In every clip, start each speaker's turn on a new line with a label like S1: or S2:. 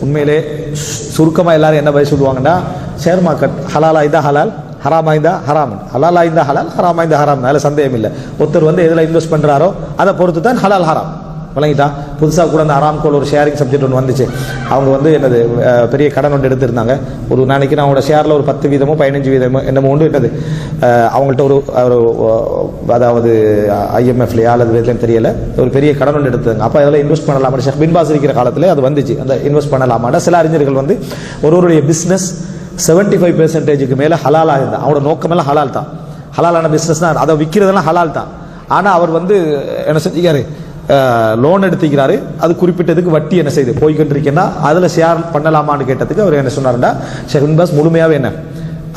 S1: உண்மையிலே சுருக்கமாக எல்லாரும் என்ன பதில் சொல்லுவாங்கன்னா ஷேர் மார்க்கெட் ஹலாலா இதா ஹலால் ஹராமாய்ந்தா ஹராமன் ஹலாலாய்ந்தா ஹலால் ஹராமாய்ந்தா ஹராம் அதில் சந்தேகம் இல்லை ஒருத்தர் வந்து எதில் இன்வெஸ்ட் பண்ணுறாரோ அதை பொறுத்து தான் ஹலால் ஹராம் விளங்கிட்டான் புதுசாக கூட அந்த அராம்கோல் ஒரு ஷேரிங் சப்ஜெக்ட் ஒன்று வந்துச்சு. அவங்க வந்து என்னது பெரிய கடன் ஒன்று எடுத்திருந்தாங்க. ஒரு நாளைக்கு நான் அவங்களோட ஷேரில் ஒரு பத்து வீதமோ பதினஞ்சு வீதமோ என்னமோ உண்டு என்னது அவங்கள்ட்ட ஒரு ஒரு அதாவது ஐஎம்எஃப்லையா அல்லது வேலையும் தெரியல ஒரு பெரிய கடன் ஒன்று எடுத்தாங்க அப்போ அதில் இன்வெஸ்ட் பண்ணலாமா? ஷேக் பின்பாஸ் இருக்கிற காலத்தில் அது வந்துச்சு. அந்த இன்வெஸ்ட் பண்ணலாமான்னா சில அறிஞர்கள் வந்து ஒருவருடைய பிஸ்னஸ் செவன்ட்டி ஃபைவ் பெர்சன்டேஜுக்கு மேலே ஹலாலாக இருந்தால் அவனோட நோக்கமெல்லாம் ஹலால் தான். ஹலாலான பிஸ்னஸ் தான். அதை விற்கிறதெல்லாம் ஹலால் தான். ஆனால் அவர் வந்து என்ன செஞ்சுக்காரு லோன் எடுத்துக்கிறாரு. அது குறிப்பிட்டதுக்கு வட்டி என்ன செய்யுது போய்கிட்டு இருக்கேன்னா அதில் ஷேர் பண்ணலாமான்னு கேட்டதுக்கு அவர் என்ன சொன்னாருன்னா ஷெஹன் பாஸ் முழுமையாகவே என்ன?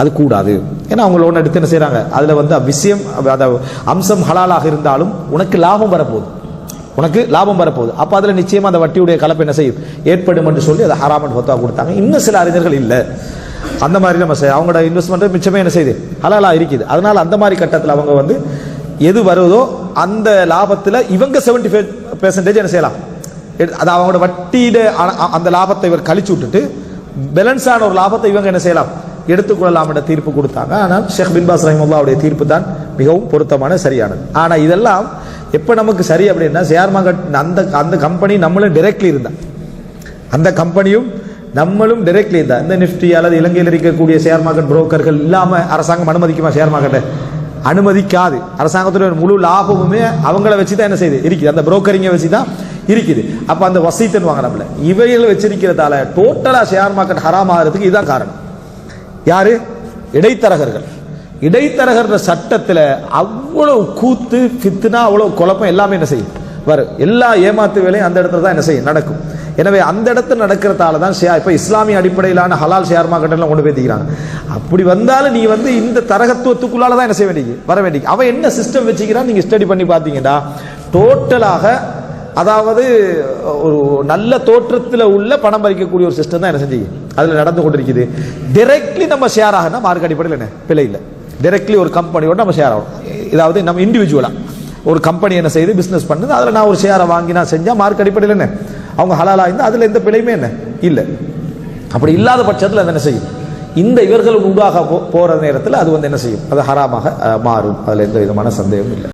S1: அது கூடாது. ஏன்னா அவங்க லோன் எடுத்து என்ன செய்கிறாங்க அதில் வந்து விஷயம் அந்த அம்சம் ஹலாலாக இருந்தாலும் உனக்கு லாபம் வரப்போகுது. உனக்கு லாபம் வரப்போகுது. அப்போ அதில் நிச்சயமாக அந்த வட்டியுடைய கலப்பு என்ன செய்யும்? ஏற்படும் என்று சொல்லி அதை ஹராமன் ஃபத்வா கொடுத்தாங்க. இன்னும் சில அறிஞர்கள் இல்லை. அந்த மாதிரி நம்ம செய்ய அவங்களோட இன்வெஸ்ட்மெண்ட்டு மிச்சமே என்ன செய்யுது ஹலாலாக இருக்குது. அதனால் அந்த மாதிரி கட்டத்தில் அவங்க வந்து எது வருதோ அந்த லாபத்தில் இவங்க செவன்டி ஃபைவ் பெர்சன்டேஜ் என்ன செய்யலாம்? எடு- அது அவங்களோட வட்டியிட அந்த லாபத்தை இவர் கழிச்சு விட்டுட்டு பேலன்ஸான ஒரு லாபத்தை இவங்க என்ன செய்யலாம்? எடுத்துக்கொள்ளலாம் என்ற தீர்ப்பு கொடுத்தாங்க. ஆனால் ஷேக் பின்பாஸ் ரஹிமுல்லாவுடைய தீர்ப்பு தான் மிகவும் பொருத்தமான சரியானது. ஆனால் இதெல்லாம் எப்போ நமக்கு சரி அப்படின்னா ஷேர் மார்க்கெட் அந்த அந்த கம்பெனி நம்மளும் டைரக்ட்லி இருந்தா. அந்த கம்பெனியும் நம்மளும் டிரெக்ட்லி இருந்தா. இந்த நிஃப்டி அல்லது இலங்கையில் இருக்கக்கூடிய ஷேர் மார்க்கெட் புரோக்கர்கள் இல்லாமல் அரசாங்கம் அனுமதிக்குமா ஷேர் மார்க்கெட்டை? அனுமதிக்காது. அரசாங்கத்துடைய முழு லாபமுமே அவங்கள வச்சு தான் என்ன செய்யுது? இருக்குது. அந்த புரோக்கரிங்கை வச்சு தான் இருக்குது. அப்போ அந்த வசதித்தன் வாங்குறாப்புல இவைகள் வச்சிருக்கிறதால டோட்டலாக ஷேர் மார்க்கெட் ஹராம் ஆகிறதுக்கு இதுதான் காரணம். யாரு? இடைத்தரகர்கள். இடைத்தரகர் சட்டத்தில் அவ்வளோ கூத்து ஃபித்துனா அவ்வளோ குழப்பம் எல்லாமே என்ன செய்யும்? வரும் எல்லா ஏமாத்து வேலையும் அந்த இடத்துல தான் என்ன செய்யும்? நடக்கும். எனவே அந்த இடத்துல நடக்கிறதால தான் ஷேர் இப்போ இஸ்லாமிய அடிப்படையிலான ஹலால் ஷேர் மார்க்கெட்டெல்லாம் கொண்டு போய்த்திக்கிறாங்க அப்படி வந்தாலும் நீ வந்து இந்த தரகத்துவத்துக்குள்ளால தான் என்ன செய்ய வேண்டியது? வர வேண்டியது. அவன் என்ன சிஸ்டம் வச்சுக்கிறான் நீங்கள் ஸ்டடி பண்ணி பார்த்தீங்கன்னா டோட்டலாக அதாவது ஒரு நல்ல தோற்றத்தில் உள்ள பணம் பறிக்கக்கூடிய ஒரு சிஸ்டம் தான் என்ன செஞ்சு? அதில் நடந்து கொண்டிருக்குது. டிரெக்ட்லி நம்ம ஷேர் ஆகணும் மார்க் அடிப்படையில் என்ன? பிழை இல்லை. டிரெக்ட்லி ஒரு கம்பெனியோட நம்ம ஷேர் ஆகணும். இதாவது நம்ம இண்டிவிஜுவலாக ஒரு கம்பெனி என்ன செய்து பிஸ்னஸ் பண்ணுது அதில் நான் ஒரு ஷேரை வாங்கி நான் செஞ்சால் மார்க் அடிப்படையில் என்ன? அவங்க ஹலாலாக இருந்தால் அதில் எந்த பிழையுமே என்ன? இல்லை. அப்படி இல்லாத பட்சத்தில் அது என்ன செய்யும்? இந்த இவர்கள் உண்டாக போ- போகிற நேரத்தில் அது வந்து என்ன செய்யும்? அது ஹராமாக மாறும். அதில் எந்த விதமான சந்தேகமும் இல்லை.